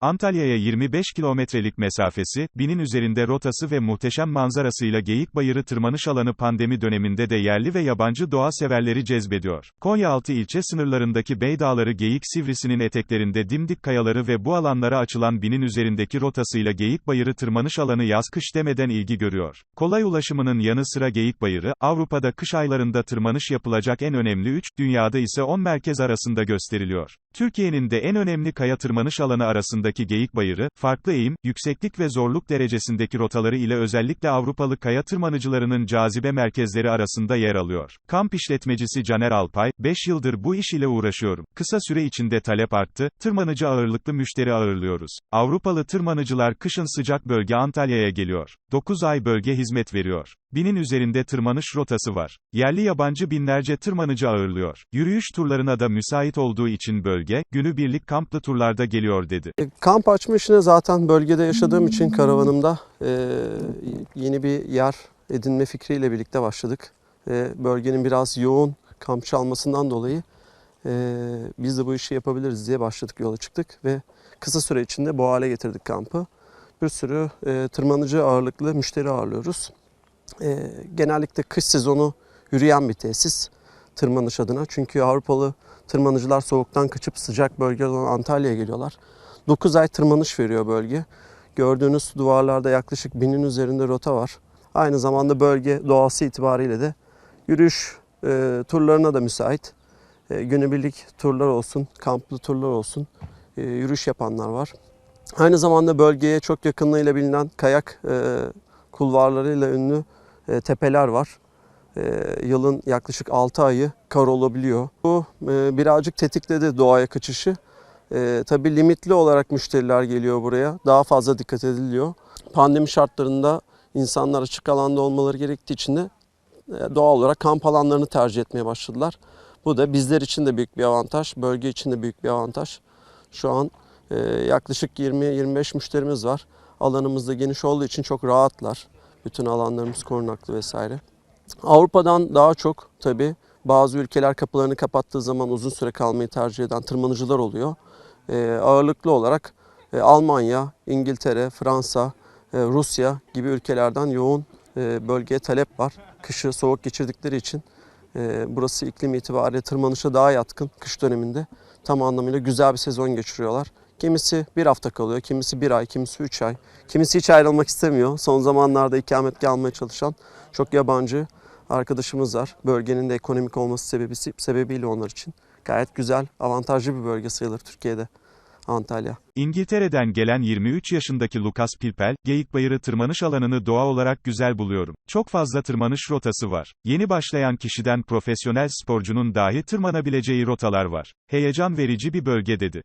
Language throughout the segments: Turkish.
Antalya'ya 25 kilometrelik mesafesi, binin üzerinde rotası ve muhteşem manzarasıyla Geyik Bayırı tırmanış alanı pandemi döneminde de yerli ve yabancı doğa severleri cezbediyor. Konyaaltı ilçe sınırlarındaki Beydağları Geyik Sivrisi'nin eteklerinde dimdik kayaları ve bu alanlara açılan binin üzerindeki rotasıyla Geyik Bayırı tırmanış alanı yaz-kış demeden ilgi görüyor. Kolay ulaşımının yanı sıra Geyik Bayırı, Avrupa'da kış aylarında tırmanış yapılacak en önemli 3, dünyada ise 10 merkez arasında gösteriliyor. Türkiye'nin de en önemli kaya tırmanış alanı arasındaki Geyik Bayırı, farklı eğim, yükseklik ve zorluk derecesindeki rotaları ile özellikle Avrupalı kaya tırmanıcılarının cazibe merkezleri arasında yer alıyor. Kamp işletmecisi Caner Alpay, 5 yıldır bu iş ile uğraşıyorum. Kısa süre içinde talep arttı, tırmanıcı ağırlıklı müşteri ağırlıyoruz. Avrupalı tırmanıcılar kışın sıcak bölge Antalya'ya geliyor. 9 ay bölge hizmet veriyor. Binin üzerinde tırmanış rotası var. Yerli yabancı binlerce tırmanıcı ağırlıyor. Yürüyüş turlarına da müsait olduğu için bölge, günübirlik kamplı turlarda geliyor dedi. Kamp açma işine zaten bölgede yaşadığım için karavanımda e, yeni bir yer edinme fikriyle birlikte başladık. E, bölgenin biraz yoğun kamp çalmasından dolayı e, biz de bu işi yapabiliriz diye başladık yola çıktık ve kısa süre içinde bu hale getirdik kampı. Bir sürü e, tırmanıcı ağırlıklı müşteri ağırlıyoruz. E, genellikle kış sezonu yürüyen bir tesis tırmanış adına. Çünkü Avrupalı tırmanıcılar soğuktan kaçıp sıcak bölge olan Antalya'ya geliyorlar. 9 ay tırmanış veriyor bölge. Gördüğünüz duvarlarda yaklaşık binin üzerinde rota var. Aynı zamanda bölge doğası itibariyle de yürüyüş e, turlarına da müsait. E, günübirlik turlar olsun, kamplı turlar olsun, e, yürüyüş yapanlar var. Aynı zamanda bölgeye çok yakınlığıyla bilinen kayak e, kulvarlarıyla ünlü e, tepeler var. E, yılın yaklaşık 6 ayı kar olabiliyor. Bu e, birazcık tetikledi doğaya kaçışı. E, tabii limitli olarak müşteriler geliyor buraya. Daha fazla dikkat ediliyor. Pandemi şartlarında insanlar açık alanda olmaları gerektiği için de e, doğal olarak kamp alanlarını tercih etmeye başladılar. Bu da bizler için de büyük bir avantaj, bölge için de büyük bir avantaj. Şu an e, yaklaşık 20-25 müşterimiz var. Alanımız da geniş olduğu için çok rahatlar. Bütün alanlarımız korunaklı vesaire. Avrupa'dan daha çok tabii bazı ülkeler kapılarını kapattığı zaman uzun süre kalmayı tercih eden tırmanıcılar oluyor. E, ağırlıklı olarak e, Almanya, İngiltere, Fransa, e, Rusya gibi ülkelerden yoğun e, bölgeye talep var. Kışı soğuk geçirdikleri için burası iklim itibariyle tırmanışa daha yatkın kış döneminde. Tam anlamıyla güzel bir sezon geçiriyorlar. Kimisi bir hafta kalıyor, kimisi bir ay, kimisi üç ay. Kimisi hiç ayrılmak istemiyor. Son zamanlarda ikametgah almaya çalışan çok yabancı arkadaşımız var. Bölgenin de ekonomik olması sebebi, sebebiyle onlar için. Gayet güzel, avantajlı bir bölge sayılır Türkiye'de. Antalya. İngiltere'den gelen 23 yaşındaki Lucas Pilpel, Geyikbayırı tırmanış alanını doğa olarak güzel buluyorum. Çok fazla tırmanış rotası var. Yeni başlayan kişiden profesyonel sporcunun dahi tırmanabileceği rotalar var. Heyecan verici bir bölge dedi.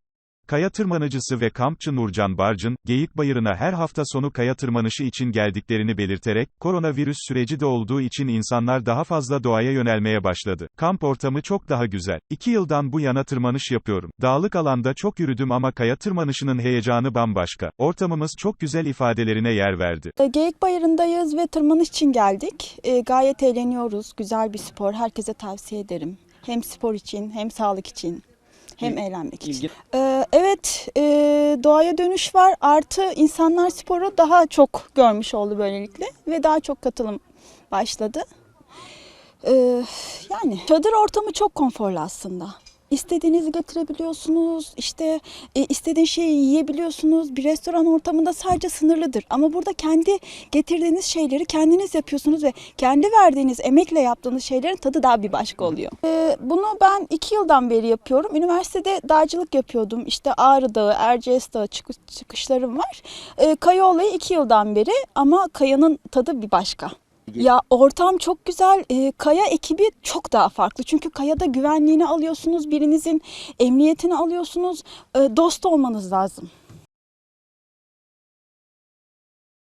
Kaya tırmanıcısı ve kampçı Nurcan Barcın, Geyik Bayırı'na her hafta sonu kaya tırmanışı için geldiklerini belirterek, koronavirüs süreci de olduğu için insanlar daha fazla doğaya yönelmeye başladı. Kamp ortamı çok daha güzel. İki yıldan bu yana tırmanış yapıyorum. Dağlık alanda çok yürüdüm ama kaya tırmanışının heyecanı bambaşka. Ortamımız çok güzel ifadelerine yer verdi. E, Geyik Bayırı'ndayız ve tırmanış için geldik. E, gayet eğleniyoruz. Güzel bir spor. Herkese tavsiye ederim. Hem spor için hem sağlık için. Hem eğlenmek için. E, evet, e, doğaya dönüş var. Artı insanlar sporu daha çok görmüş oldu böylelikle ve daha çok katılım başladı. E, yani çadır ortamı çok konforlu aslında. İstediğinizi getirebiliyorsunuz, işte e, istediğin şeyi yiyebiliyorsunuz. Bir restoran ortamında sadece sınırlıdır. Ama burada kendi getirdiğiniz şeyleri kendiniz yapıyorsunuz ve kendi verdiğiniz emekle yaptığınız şeylerin tadı daha bir başka oluyor. E, bunu ben iki yıldan beri yapıyorum. Üniversitede dağcılık yapıyordum. İşte Ağrı Dağı, Erciyes Dağı çıkış, çıkışlarım var. E, kaya olayı iki yıldan beri ama kayanın tadı bir başka. Ya ortam çok güzel. Ee, Kaya ekibi çok daha farklı. Çünkü Kaya'da güvenliğini alıyorsunuz, birinizin emniyetini alıyorsunuz. Ee, dost olmanız lazım.